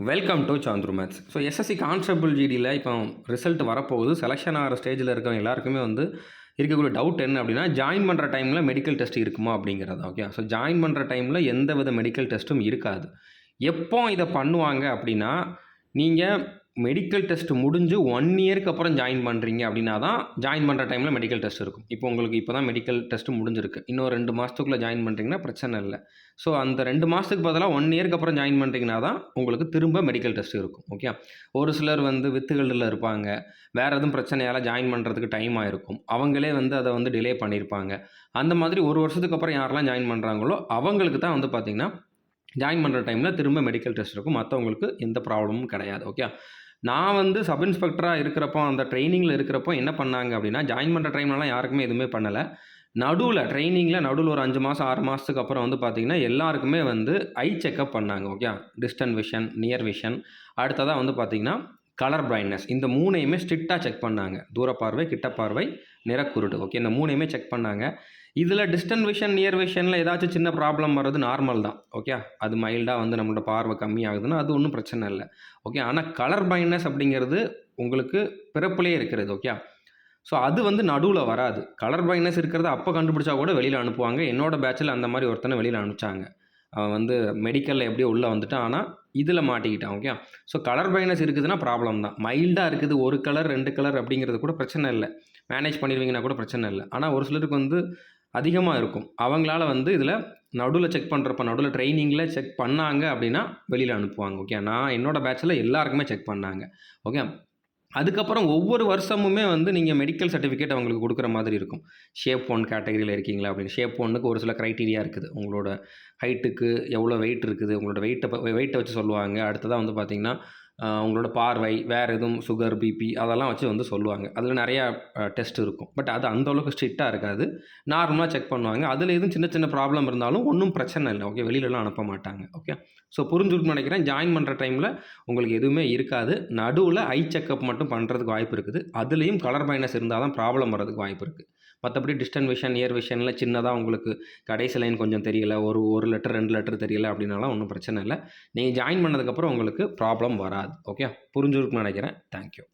Welcome to Chandru maths so SSC constable ஜிடியில் இப்போ result வரப்போகுது. Selection ஆகிற ஸ்டேஜில் இருக்கவங்க எல்லாருக்குமே வந்து இருக்கக்கூடிய டவுட் என்ன அப்படின்னா ஜாயின் பண்ணுற டைமில் மெடிக்கல் டெஸ்ட் இருக்குமா அப்படிங்கிறது ஓகே ஸோ ஜாயின் பண்ணுற டைமில் எந்த வித மெடிக்கல் டெஸ்ட்டும் இருக்காது. எப்போ இதை பண்ணுவாங்க அப்படின்னா நீங்கள் மெடிக்கல் டெஸ்ட் முடிஞ்சு ஒன் இயருக்கு அப்புறம் ஜாயின் பண்ணுறீங்க அப்படின்னா தான் ஜாயின் பண்ணுற டைமில் மெடிக்கல் டெஸ்ட் இருக்கும். இப்போ உங்களுக்கு இப்போ தான் மெடிக்கல் டெஸ்ட் முடிஞ்சிருக்கு. இன்னும் ரெண்டு மாதத்துக்குள்ளே ஜாயின் பண்ணுறீங்கன்னா பிரச்சனை இல்லை. ஸோ அந்த ரெண்டு மாதத்துக்கு பதிலாக ஒன் இயருக்கு அப்புறம் ஜாயின் பண்ணுறீங்கன்னா தான் உங்களுக்கு திரும்ப மெடிக்கல் டெஸ்ட் இருக்கும். ஓகே ஒரு சிலர் வந்து வித்துகளில் இருப்பாங்க. வேறு எதுவும் பிரச்சனையால் ஜாயின் பண்ணுறதுக்கு டைம் ஆகிருக்கும் அவங்களே வந்து அதை வந்து டிலே பண்ணியிருப்பாங்க. அந்த மாதிரி ஒரு வருஷத்துக்கு அப்புறம் யாரெல்லாம் ஜாயின் பண்ணுறாங்களோ அவங்களுக்கு தான் வந்து பார்த்திங்கன்னா ஜாயின் பண்ணுற டைமில் திரும்ப மெடிக்கல் டெஸ்ட் இருக்கும். மற்றவங்களுக்கு எந்த ப்ராப்ளமும் கிடையாது. ஓகே நான் வந்து சப் இன்ஸ்பெக்டராக இருக்கிறப்போ அந்த ட்ரைனிங்கில் இருக்கிறப்போ என்ன பண்ணாங்க அப்படின்னா ஜாயின் பண்ணுற டைம்லலாம் யாருக்குமே எதுவுமே பண்ணலை. நடுவில் ட்ரைனிங்கில் நடுவில் ஒரு அஞ்சு மாதம் ஆறு மாதத்துக்கு அப்புறம் வந்து பார்த்திங்கன்னா எல்லாருக்குமே வந்து ஐ செக்கப் பண்ணாங்க okay distant vision near vision அடுத்ததாக வந்து பார்த்திங்கன்னா கலர் பிரைட்னஸ் இந்த மூணையுமே ஸ்ட்ரிக்டாக செக் பண்ணாங்க. தூர பார்வை கிட்ட பார்வை நிறக்குருடு ஓகே இந்த மூணையுமே செக் பண்ணாங்க. இதில் டிஸ்டன் விஷன் நியர் விஷனில் ஏதாச்சும் சின்ன ப்ராப்ளம் வர்றது நார்மல் தான். ஓகே அது மைல்டாக வந்து நம்மளோட பார்வை கம்மியாகுதுன்னா அது ஒன்றும் பிரச்சனை இல்லை. ஓகே ஆனால் கலர் பிரைட்னஸ் அப்படிங்கிறது உங்களுக்கு பிறப்புலேயே இருக்கிறது. ஓகே ஸோ அது வந்து நடுவில் வராது. கலர் பிரைட்னஸ் இருக்கிறத அப்போ கண்டுபிடிச்சா கூட வெளியில் அனுப்புவாங்க. என்னோட பேட்சில் அந்த மாதிரி ஒருத்தனை வெளியில் அனுப்பிச்சாங்க. அவன் வந்து மெடிக்கலில் எப்படியோ உள்ளே வந்துட்டான். ஆனால் இதில் மாட்டிக்கிட்டான் ஓகே ஸோ கலர் பைனஸ் இருக்குதுன்னா ப்ராப்ளம் தான். மைல்டாக இருக்குது ஒரு கலர் ரெண்டு கலர் அப்படிங்கிறது கூட பிரச்சனை இல்லை. மேனேஜ் பண்ணிடுவீங்கன்னா கூட பிரச்சனை இல்லை. ஆனால் ஒரு சிலருக்கு வந்து அதிகமாக இருக்கும். அவங்களால வந்து இதில் நடுவில் செக் பண்ணுறப்ப நடுவில் ட்ரைனிங்கில் செக் பண்ணாங்க அப்படின்னா வெளியில் அனுப்புவாங்க ஓகே நான் என்னோடய பேட்சில் எல்லாருக்குமே செக் பண்ணாங்க ஓகே அதுக்கப்புறம் ஒவ்வொரு வருஷமுமே வந்து நீங்கள் மெடிக்கல் சர்டிஃபிகேட் அவங்களுக்கு கொடுக்குற மாதிரி இருக்கும். ஷேப் ஒன் கேட்டகரியில் இருக்கீங்களா அப்படின்னு. ஷேப் ஒன்றுக்கு ஒரு சில க்ரைட்டீரியா இருக்குது. உங்களோட ஹைட்டுக்கு எவ்வளோ வெயிட் இருக்குது. உங்களோட வெயிட்டை வெயிட்டை வச்சு சொல்லுவாங்க. அடுத்ததாக வந்து பார்த்திங்கன்னா உங்களோட பார்வை வேறு எதுவும் சுகர் பிபி அதெல்லாம் வச்சு வந்து சொல்லுவாங்க. அதில் நிறையா டெஸ்ட் இருக்கும். பட் அது அந்த அளவுக்கு ஸ்ட்ரிக்டாக இருக்காது. நார்மலாக செக் பண்ணுவாங்க. அதில் எதுவும் சின்ன சின்ன ப்ராப்ளம் இருந்தாலும் ஒன்றும் பிரச்சனை இல்லை. ஓகே வெளியிலலாம் அனுப்ப மாட்டாங்க. ஓகே ஸோ புரிஞ்சுருக்குன்னு நினைக்கிறேன். ஜாயின் பண்ணுற டைமில் உங்களுக்கு எதுவுமே இருக்காது. நடுவில் ஐ செக்கப் மட்டும் பண்ணுறதுக்கு வாய்ப்பு இருக்குது. அதுலேயும் கலர் மைனஸ் இருந்தால் தான் ப்ராப்ளம் வர்றதுக்கு வாய்ப்பு இருக்குது மற்றபடி டிஸ்டன் விஷன் இயர் விஷனில் சின்னதாக உங்களுக்கு கடைசி லைன் கொஞ்சம் தெரியல. ஒரு ஒரு லெட்டர் ரெண்டு லெட்டர் தெரியல அப்படின்னாலாம் ஒன்றும் பிரச்சனை இல்லை. நீங்கள் ஜாயின் பண்ணதுக்கப்புறம் உங்களுக்கு ப்ராப்ளம் வராது. ஓகே புரிஞ்சுருக்குன்னு நினைக்கிறேன். தேங்க்யூ